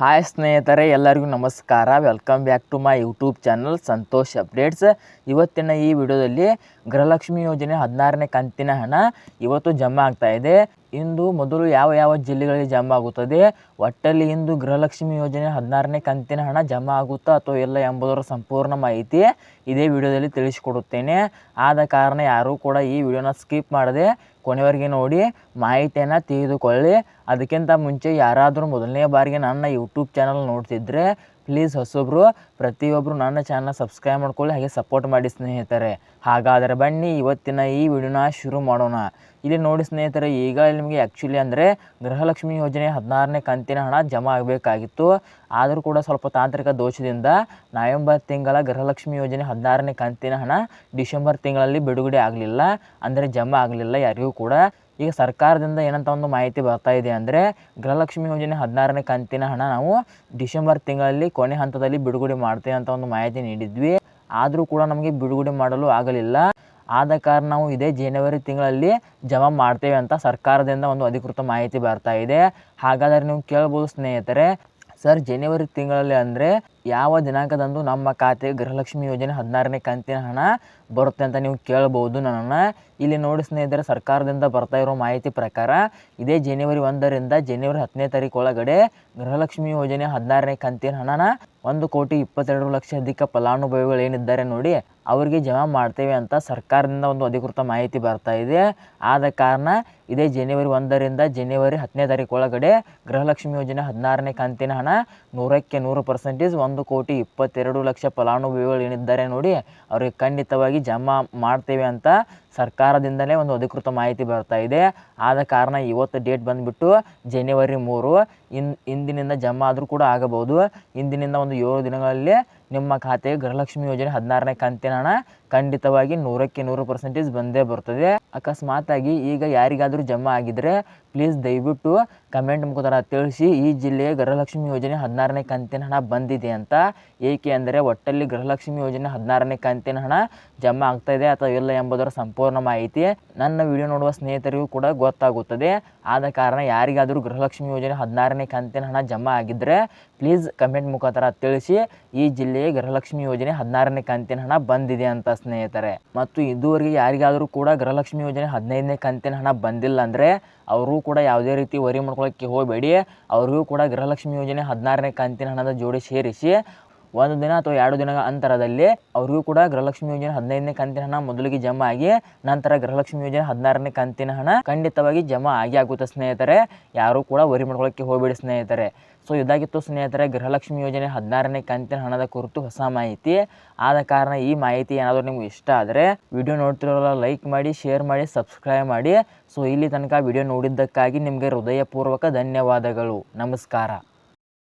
Hi ಸ್ನೇಹಿತರೆ, ಎಲ್ಲರಿಗೂ ನಮಸ್ಕಾರ. Welcome back to my YouTube channel Santosh updates ಇವತ್ತಿನ ಈ ವಿಡಿಯೋದಲ್ಲಿ ಗೃಹಲಕ್ಷ್ಮಿ ಯೋಜನೆ ಹದಿನಾರನೇ ಕಂತಿನ ಹಣ ಇವತ್ತು ಜಮಾ ಆಗ್ತಾ ಇದೆ. ಇಂದು ಮೊದಲು ಯಾವ ಯಾವ ಜಿಲ್ಲೆಗಳಲ್ಲಿ ಜಮಾ ಆಗುತ್ತದೆ? ಒಟ್ಟಲ್ಲಿ ಇಂದು ಗೃಹಲಕ್ಷ್ಮಿ ಯೋಜನೆ ಹದಿನಾರನೇ ಕಂತಿನ ಹಣ ಜಮಾ ಆಗುತ್ತಾ ಅಥವಾ ಇಲ್ಲ ಎಂಬುದರ ಸಂಪೂರ್ಣ ಮಾಹಿತಿ ಇದೇ ವಿಡಿಯೋದಲ್ಲಿ ತಿಳಿಸಿಕೊಡುತ್ತೇನೆ. ಆದ ಕಾರಣ ಯಾರೂ ಕೂಡ ಈ ವಿಡಿಯೋನ ಸ್ಕಿಪ್ ಮಾಡದೆ ಕೊನೆವರೆಗೆ ನೋಡಿ ಮಾಹಿತಿಯನ್ನು ತಿಳಿದುಕೊಳ್ಳಿ. ಅದಕ್ಕಿಂತ ಮುಂಚೆ ಯಾರಾದರೂ ಮೊದಲನೇ ಬಾರಿಗೆ ನನ್ನ ಯೂಟ್ಯೂಬ್ ಚಾನಲ್ ನೋಡ್ತಿದ್ರೆ ಪ್ಲೀಸ್ ಹೊಸೊಬ್ಬರು ಪ್ರತಿಯೊಬ್ಬರು ನನ್ನ ಚಾನಲ್ ಸಬ್ಸ್ಕ್ರೈಬ್ ಮಾಡ್ಕೊಳ್ಳಿ, ಹಾಗೆ ಸಪೋರ್ಟ್ ಮಾಡಿ ಸ್ನೇಹಿತರೆ. ಹಾಗಾದರೆ ಬನ್ನಿ, ಇವತ್ತಿನ ಈ ವಿಡಿಯೋನ ಶುರು ಮಾಡೋಣ. ಇಲ್ಲಿ ನೋಡಿ ಸ್ನೇಹಿತರೆ, ಈಗ ನಿಮಗೆ ಆ್ಯಕ್ಚುಲಿ ಅಂದರೆ ಗೃಹಲಕ್ಷ್ಮಿ ಯೋಜನೆ ಹದಿನಾರನೇ ಕಂತಿನ ಹಣ ಜಮಾ ಆಗಬೇಕಾಗಿತ್ತು. ಆದರೂ ಕೂಡ ಸ್ವಲ್ಪ ತಾಂತ್ರಿಕ ದೋಷದಿಂದ ನವೆಂಬರ್ ತಿಂಗಳ ಗೃಹಲಕ್ಷ್ಮಿ ಯೋಜನೆ ಹದಿನಾರನೇ ಕಂತಿನ ಹಣ ಡಿಸೆಂಬರ್ ತಿಂಗಳಲ್ಲಿ ಬಿಡುಗಡೆ ಆಗಲಿಲ್ಲ. ಅಂದರೆ ಜಮಾ ಆಗಲಿಲ್ಲ ಯಾರಿಗೂ ಕೂಡ. ಈಗ ಸರ್ಕಾರದಿಂದ ಏನಂತ ಒಂದು ಮಾಹಿತಿ ಬರ್ತಾ ಇದೆ ಅಂದರೆ ಗೃಹಲಕ್ಷ್ಮಿ ಯೋಜನೆ ಹದಿನಾರನೇ ಕಂತಿನ ಹಣ ನಾವು ಡಿಸೆಂಬರ್ ತಿಂಗಳಲ್ಲಿ ಕೊನೆ ಹಂತದಲ್ಲಿ ಬಿಡುಗಡೆ ಮಾಡ್ತೇವೆ ಅಂತ ಒಂದು ಮಾಹಿತಿ ನೀಡಿದ್ವಿ. ಆದರೂ ಕೂಡ ನಮಗೆ ಬಿಡುಗಡೆ ಮಾಡಲು ಆಗಲಿಲ್ಲ. ಆದ ಕಾರಣ ನಾವು ಇದೇ ಜನವರಿ ತಿಂಗಳಲ್ಲಿ ಜಮಾ ಮಾಡ್ತೇವೆ ಅಂತ ಸರ್ಕಾರದಿಂದ ಒಂದು ಅಧಿಕೃತ ಮಾಹಿತಿ ಬರ್ತಾ ಇದೆ. ಹಾಗಾದರೆ ನೀವು ಕೇಳ್ಬೋದು ಸ್ನೇಹಿತರೆ, ಸರ್, ಜನವರಿ ತಿಂಗಳಲ್ಲಿ ಅಂದರೆ ಯಾವ ದಿನಾಂಕದಂದು ನಮ್ಮ ಖಾತೆಗೆ ಗೃಹಲಕ್ಷ್ಮಿ ಯೋಜನೆ ಹದಿನಾರನೇ ಕಂತಿನ ಹಣ ಬರುತ್ತೆ ಅಂತ ನೀವು ಕೇಳ್ಬೋದು ನನ್ನನ್ನು. ಇಲ್ಲಿ ನೋಡಿ ಸ್ನೇಹಿತರೆ, ಸರ್ಕಾರದಿಂದ ಬರ್ತಾ ಇರೋ ಮಾಹಿತಿ ಪ್ರಕಾರ ಇದೇ ಜನವರಿ ಒಂದರಿಂದ ಜನವರಿ ಹತ್ತನೇ ತಾರೀಕು ಗೃಹಲಕ್ಷ್ಮಿ ಯೋಜನೆ ಹದಿನಾರನೇ ಕಂತಿನ ಹಣನ ಒಂದು ಕೋಟಿ ಇಪ್ಪತ್ತೆರಡು ಲಕ್ಷ ಅಧಿಕ ಫಲಾನುಭವಿಗಳು ಏನಿದ್ದಾರೆ ನೋಡಿ ಅವರಿಗೆ ಜಮಾ ಮಾಡ್ತೇವೆ ಅಂತ ಸರ್ಕಾರದಿಂದ ಒಂದು ಅಧಿಕೃತ ಮಾಹಿತಿ ಬರ್ತಾ ಇದೆ. ಆದ ಕಾರಣ ಇದೇ ಜನವರಿ ಒಂದರಿಂದ ಜನವರಿ ಹತ್ತನೇ ತಾರೀಕು ಒಳಗಡೆ ಗೃಹಲಕ್ಷ್ಮಿ ಯೋಜನೆ ಹದಿನಾರನೇ ಕಂತಿನ ಹಣ ನೂರಕ್ಕೆ ನೂರು ಪರ್ಸೆಂಟೇಜ್ ಒಂದು ಕೋಟಿ ಇಪ್ಪತ್ತೆರಡು ಲಕ್ಷ ಫಲಾನುಭವಿಗಳು ಏನಿದ್ದಾರೆ ನೋಡಿ, ಅವರಿಗೆ ಖಂಡಿತವಾಗಿ ಜಮಾ ಮಾಡ್ತೇವೆ ಅಂತ ಸರ್ಕಾರದಿಂದಲೇ ಒಂದು ಅಧಿಕೃತ ಮಾಹಿತಿ ಬರ್ತಾ ಇದೆ. ಆದ ಕಾರಣ ಇವತ್ತು ಡೇಟ್ ಬಂದುಬಿಟ್ಟು ಜನವರಿ ಮೂರು. ಇನ್, ಇಂದಿನಿಂದ ಜಮಾ ಆದರೂ ಕೂಡ ಆಗಬಹುದು. ಇಂದಿನಿಂದ ಒಂದು ಏಳು ದಿನಗಳಲ್ಲಿ ನಿಮ್ಮ ಖಾತೆಗೆ ಗೃಹಲಕ್ಷ್ಮಿ ಯೋಜನೆ ಹದಿನಾರನೇ ಕಂತಿನ ಹಣ ಖಂಡಿತವಾಗಿ ನೂರಕ್ಕೆ ನೂರು ಪರ್ಸೆಂಟೇಜ್ ಬಂದೇ ಬರ್ತದೆ. ಅಕಸ್ಮಾತಾಗಿ ಈಗ ಯಾರಿಗಾದರೂ ಜಮಾ ಆಗಿದ್ದರೆ ಪ್ಲೀಸ್ ದಯವಿಟ್ಟು ಕಮೆಂಟ್ ಮುಖಾಂತರ ತಿಳಿಸಿ ಈ ಜಿಲ್ಲೆಯ ಗೃಹಲಕ್ಷ್ಮಿ ಯೋಜನೆ ಹದಿನಾರನೇ ಕಂತಿನ ಹಣ ಬಂದಿದೆ ಅಂತ. ಏಕೆ ಅಂದರೆ ಒಟ್ಟಲ್ಲಿ ಗೃಹಲಕ್ಷ್ಮಿ ಯೋಜನೆ ಹದಿನಾರನೇ ಕಂತಿನ ಹಣ ಜಮಾ ಇದೆ ಅಥವಾ ಇಲ್ಲ ಎಂಬುದರ ಸಂಪೂರ್ಣ ಮಾಹಿತಿ ನನ್ನ ವಿಡಿಯೋ ನೋಡುವ ಸ್ನೇಹಿತರಿಗೂ ಕೂಡ ಗೊತ್ತಾಗುತ್ತದೆ. ಆದ ಕಾರಣ ಯಾರಿಗಾದರೂ ಗೃಹಲಕ್ಷ್ಮಿ ಯೋಜನೆ ಹದಿನಾರನೇ ಕಂತಿನ ಹಣ ಜಮಾ ಆಗಿದ್ದರೆ ಪ್ಲೀಸ್ ಕಮೆಂಟ್ ಮುಖಾಂತರ ತಿಳಿಸಿ ಈ ಜಿಲ್ಲೆಯ ಗೃಹಲಕ್ಷ್ಮಿ ಯೋಜನೆ ಹದಿನಾರನೇ ಕಂತಿನ ಹಣ ಬಂದಿದೆ ಅಂತ ಸ್ನೇಹಿತರೆ. ಮತ್ತು ಇದುವರೆಗೆ ಯಾರಿಗಾದರೂ ಕೂಡ ಗೃಹಲಕ್ಷ್ಮಿ ಯೋಜನೆ ಹದಿನೈದನೇ ಕಂತಿನ ಹಣ ಬಂದಿಲ್ಲ ಅಂದರೆ ಅವರು ಕೂಡ ಯಾವುದೇ ರೀತಿ ವರಿ ಮಾಡ್ಕೊಳ್ಳೋಕ್ಕೆ ಹೋಗಬೇಡಿ. ಅವ್ರಿಗೂ ಕೂಡ ಗೃಹಲಕ್ಷ್ಮಿ ಯೋಜನೆ ಹದಿನಾರನೇ ಕಂತಿನ ಹಣದ ಜೋಡಿ ಸೇರಿಸಿ ಒಂದು ದಿನ ಅಥವಾ ಎರಡು ದಿನಗಳ ಅಂತರದಲ್ಲಿ ಅವ್ರಿಗೂ ಕೂಡ ಗೃಹಲಕ್ಷ್ಮಿ ಯೋಜನೆ ಹದಿನೈದನೇ ಕಂತಿನ ಹಣ ಮೊದಲಿಗೆ ಜಮಾ ಆಗಿ ನಂತರ ಗೃಹಲಕ್ಷ್ಮಿ ಯೋಜನೆ ಹದಿನಾರನೇ ಕಂತಿನ ಹಣ ಖಂಡಿತವಾಗಿ ಜಮಾ ಆಗಿ ಆಗುತ್ತೆ ಸ್ನೇಹಿತರೆ. ಯಾರೂ ಕೂಡ ವರಿ ಮಾಡ್ಕೊಳ್ಳೋಕ್ಕೆ ಹೋಗಬೇಡಿ ಸ್ನೇಹಿತರೆ. ಸೊ ಇದಾಗಿತ್ತು ಸ್ನೇಹಿತರೆ ಗೃಹಲಕ್ಷ್ಮಿ ಯೋಜನೆ ಹದಿನಾರನೇ ಕಂತಿನ ಹಣದ ಕುರಿತು ಹೊಸ ಮಾಹಿತಿ. ಆದ ಕಾರಣ ಈ ಮಾಹಿತಿ ಏನಾದರೂ ನಿಮ್ಗೆ ಇಷ್ಟ ಆದರೆ ವಿಡಿಯೋ ನೋಡ್ತಿರೋಲ್ಲ ಲೈಕ್ ಮಾಡಿ, ಶೇರ್ ಮಾಡಿ, ಸಬ್ಸ್ಕ್ರೈಬ್ ಮಾಡಿ. ಸೊ ಇಲ್ಲಿ ತನಕ ವಿಡಿಯೋ ನೋಡಿದ್ದಕ್ಕಾಗಿ ನಿಮಗೆ ಹೃದಯಪೂರ್ವಕ ಧನ್ಯವಾದಗಳು. ನಮಸ್ಕಾರ.